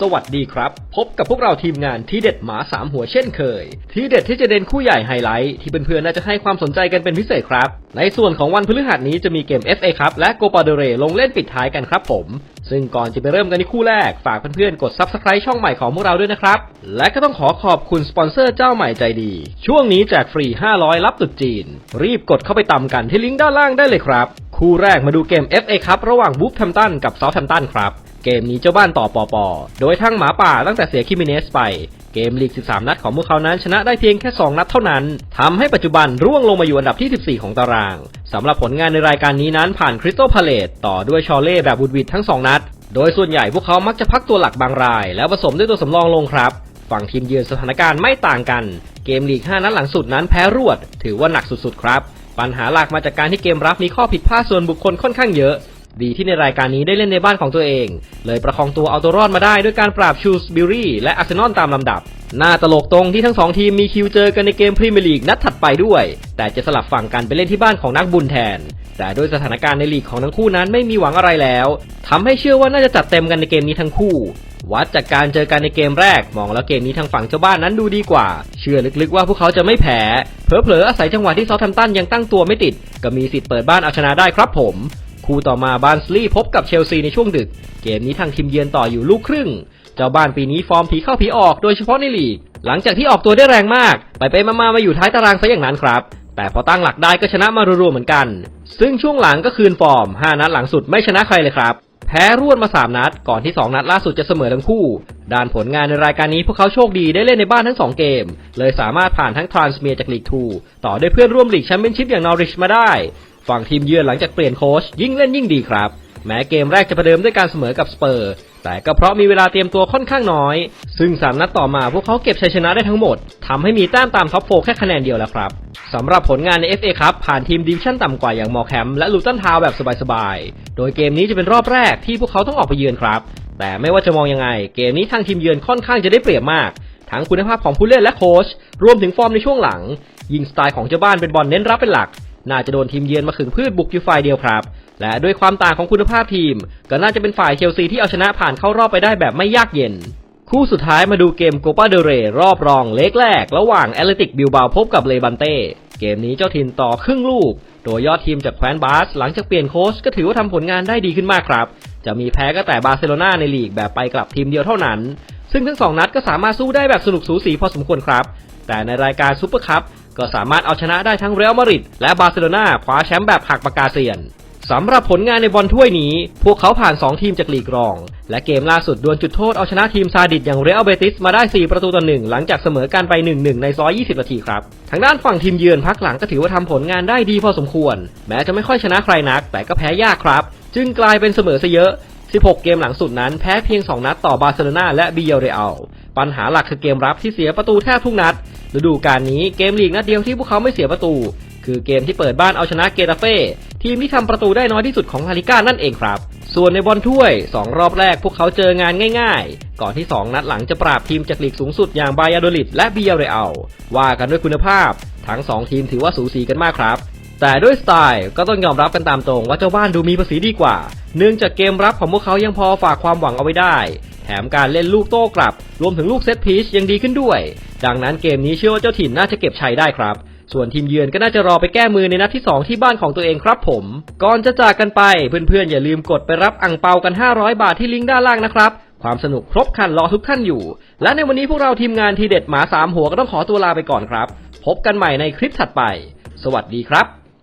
สวัสดีครับ พบกับพวกเราทีมงานที่เด็ดหมาสามหัวเช่นเคย ที่เด็ดที่จะเด่นคู่ใหญ่ไฮไลท์ที่เพื่อนๆน่าจะให้ความสนใจกันเป็นพิเศษครับ ในส่วนของวันพฤหัสนี้จะมีเกม FA ครับและโกปาเดเรลงเล่นปิดท้ายกันครับผม ซึ่งก่อนจะไปเริ่มกันที่คู่แรก ฝากเพื่อนๆกด Subscribe ช่องใหม่ของพวกเราด้วยนะครับ และก็ต้องขอขอบคุณสปอนเซอร์เจ้าใหม่ใจดี ช่วงนี้แจกฟรี 500 รับตุดจีน รีบกดเข้าไปตำกันที่ลิงก์ด้านล่างได้เลยครับ คู่แรกมาดูเกม FA ครับระหว่างบูฟแฮมตันกับเซาท์แฮมตันครับ เกมนี้เจ้าบ้านต่อปอปอโดยทั้งหมาป่าตั้งแต่เสียคิมิเนสไป เกมลีก 13 นัดของพวกเขานั้นชนะได้เพียงแค่ 2 นัดเท่านั้นทำให้ปัจจุบันร่วงลงมาอยู่อันดับที่ 14 ของตารางสำหรับผลงานในรายการนี้นั้นผ่านคริสตัลพาเลตต่อด้วยชอเล่แบบบุดวิดทั้ง 2 นัด โดยส่วนใหญ่พวกเขามักจะพักตัวหลักบางราย แล้วผสมด้วยตัวสำรองลงครับ ฝั่งทีมเยือนสถานการณ์ไม่ต่างกัน เกมลีก 5 นัดหลังสุดนั้นแพ้รวด ถือว่าหนักสุดๆครับ ปัญหาหลักมาจากการที่เกมรับมีข้อผิดพลาดส่วนบุคคลค่อนข้างเยอะ ดีที่ในรายการนี้ได้เล่นในบ้านของตัวเอง เลยประคองตัวเอาตัวรอดมาได้ด้วยการปราบชูสบิลลี่และอาร์เซนอลตามลำดับ น่าตลกตรงที่ทั้งสองทีมมีคิวเจอกันในเกมพรีเมียร์ลีกนัดถัดไปด้วย แต่จะสลับฝั่งกันไปเล่นที่บ้านของนักบุญแทน แต่ด้วยสถานการณ์ในลีกของทั้งคู่นั้นไม่มีหวังอะไรแล้วทำให้เชื่อว่าน่าจะจัดเต็มกันในเกมนี้ทั้งคู่ วัดจากการเจอกันในเกมแรกมองแล้วเกมนี้ทางฝั่งเจ้าบ้านนั้นดูดีกว่า เชื่อลึกๆว่าพวกเขาจะไม่แพ้เผลอๆอาศัยจังหวะที่ซาท์แฮมตันยังตั้งตัวไม่ติด ก็มีสิทธิ์เปิดบ้านเอาชนะได้ครับผม คู่ต่อมาบานสลีย์พบกับเชลซีในช่วงดึก เกมนี้ทางทีมเยือนต่ออยู่ลูกครึ่ง เจ้าบ้านปีนี้ฟอร์มผีเข้าผีออกโดยเฉพาะในลีก หลังจากที่ออกตัวได้แรงมาก ไปไปมาๆมาอยู่ท้ายตารางซะอย่างนั้นครับ แต่พอตั้งหลักได้ก็ชนะมารัวๆเหมือนกัน ซึ่งช่วงหลังก็คืนฟอร์ม 5 นัดหลังสุดไม่ชนะใครเลยครับ แพ้รวดมา 3 นัด ก่อนที่ 2 นัดล่าสุดจะเสมอทั้งคู่ ด้านผลงานในรายการนี้พวกเขาโชคดีได้เล่นในบ้านทั้ง 2 เกม เลยสามารถผ่านทั้งทรานส์เมียจากลีก 2 ต่อด้วยเพื่อนร่วมลีกแชมเปี้ยนชิพอย่างนอริชมาได้ ฝั่งทีมเยือนหลังจากเปลี่ยนโค้ชยิ่งเล่นยิ่งดีครับ แม้เกมแรกจะประเดิมด้วยการเสมอกับสเปอร์ แต่ก็เพราะมีเวลาเตรียมตัวค่อนข้างน้อย ซึ่ง3นัดต่อมาพวกเขาเก็บชัยชนะได้ทั้งหมดทำให้มีแต้มตามท็อปโฟแค่คะแนนเดียวแล้วครับสำหรับผลงานใน FA ครับผ่านทีมดิวิชั่นต่ำกว่าอย่างมอร์แคมและลูตันทาวแบบสบายๆ โดยเกมนี้จะเป็นรอบแรกที่พวกเขาต้องออกไปเยือนครับ แต่ไม่ว่าจะมองยังไง เกมนี้ทางทีมเยือนค่อนข้างจะได้เปรียบมาก ทั้งคุณภาพของผู้เล่นและโค้ชรวมถึงฟอร์มในช่วงหลัง ยิงสไตล์ของเจ้าบ้านเป็นบอลเน้นรับเป็นหลัก น่าจะโดนทีมเยือนมาขึงพืชบุกอยู่ฝ่ายเดียวครับ และด้วยความต่างของคุณภาพทีม ก็น่าจะเป็นฝ่ายเชลซีที่เอาชนะผ่านเข้ารอบไปได้แบบไม่ยากเย็น คู่สุดท้ายมาดูเกมโกปาเดเรรอบรองเล็กแรก ระหว่างแอตเลติกบิลบาพบกับเลบันเต้เกมนี้เจ้าถิ่นต่อครึ่งลูก โดยยอดทีมจากแคว้นบาสหลังจากเปลี่ยนโค้ชก็ถือว่าทำผลงานได้ดีขึ้นมากครับ จะมีแพ้ก็แต่บาร์เซโลนาในลีกแบบไปกลับทีมเดียวเท่านั้น ซึ่งทั้งสองนัดก็สามารถสู้ได้แบบสนุกสูสีพอสมควรครับ แต่ในรายการซูเปอร์คัพ ก็สามารถเอาชนะได้ทั้งเรอัลมาดริดและบาร์เซโลนาคว้าแชมป์แบบหักปากกาเซียนสำหรับผลงานในบอลถ้วยนี้ พวกเขาผ่าน 2 ทีมจากลีกรอง และเกมล่าสุดดวลจุดโทษเอาชนะทีมซาดิสอย่างเรอัลเบติสมาได้ 4 ประตูต่อหนึ่งหลังจากเสมอกันไป 1-1 ในซอย20 นาทีครับ ทางด้านฝั่งทีมเยือนพักหลังก็ถือว่าทำผลงานได้ดีพอสมควร แม้จะไม่ค่อยชนะใครนัก แต่ก็แพ้ยากครับ จึงกลายเป็นเสมอซะเยอะ 16 เกมหลังสุดนั้นแพ้เพียง 2 นัดต่อบาร์เซโลนาและบีเยเรอัล ปัญหาหลักคือเกมรับที่เสียประตูแทบทุกนัด ฤดูกาลนี้เกมลีกนัดเดียวที่พวกเขาไม่เสียประตู คือเกมที่เปิดบ้านเอาชนะเกตาเฟ่ทีมที่ทำประตูได้น้อยที่สุดของลาลิก้านั่นเองครับ ส่วนในบอลถ้วย 2 รอบแรกพวกเขาเจองานง่ายๆ ก่อนที่ 2 นัดหลังจะปราบทีมจากลีกสูงสุดอย่างบายาโดลิดและบียเรอัลว่ากันด้วยคุณภาพ ทั้ง 2 ทีมถือว่าสูสีกันมากครับแต่ด้วยสไตล์ก็ต้องยอมรับกันตามตรงว่าเจ้าบ้านดูมีภาษีดีกว่า เนื่องจากเกมรับของพวกเขายังพอฝากความหวังเอาไว้ได้ แถมการเล่นลูกโต้กลับ รวมถึงลูกเซตพีชยังดีขึ้นด้วย ดังนั้นเกมนี้เชื่อว่าเจ้าถิ่นน่าจะเก็บชัยได้ครับ ส่วนทีมเยือนก็น่าจะรอไปแก้มือในนัดที่ 2 ที่บ้านของตัวเองครับผม ก่อนจะจากกันไปเพื่อนๆอย่าลืมกดไปรับอังเปากัน 500 บาทที่ลิงก์ด้านล่างนะครับความสนุกครบคันรอทุกท่านอยู่ และในวันนี้พวกเราทีมงานทีเด็ดหมาสามหัวก็ต้องขอตัวลาไปก่อนครับ พบกันใหม่ในคลิปถัดไป สวัสดีครับ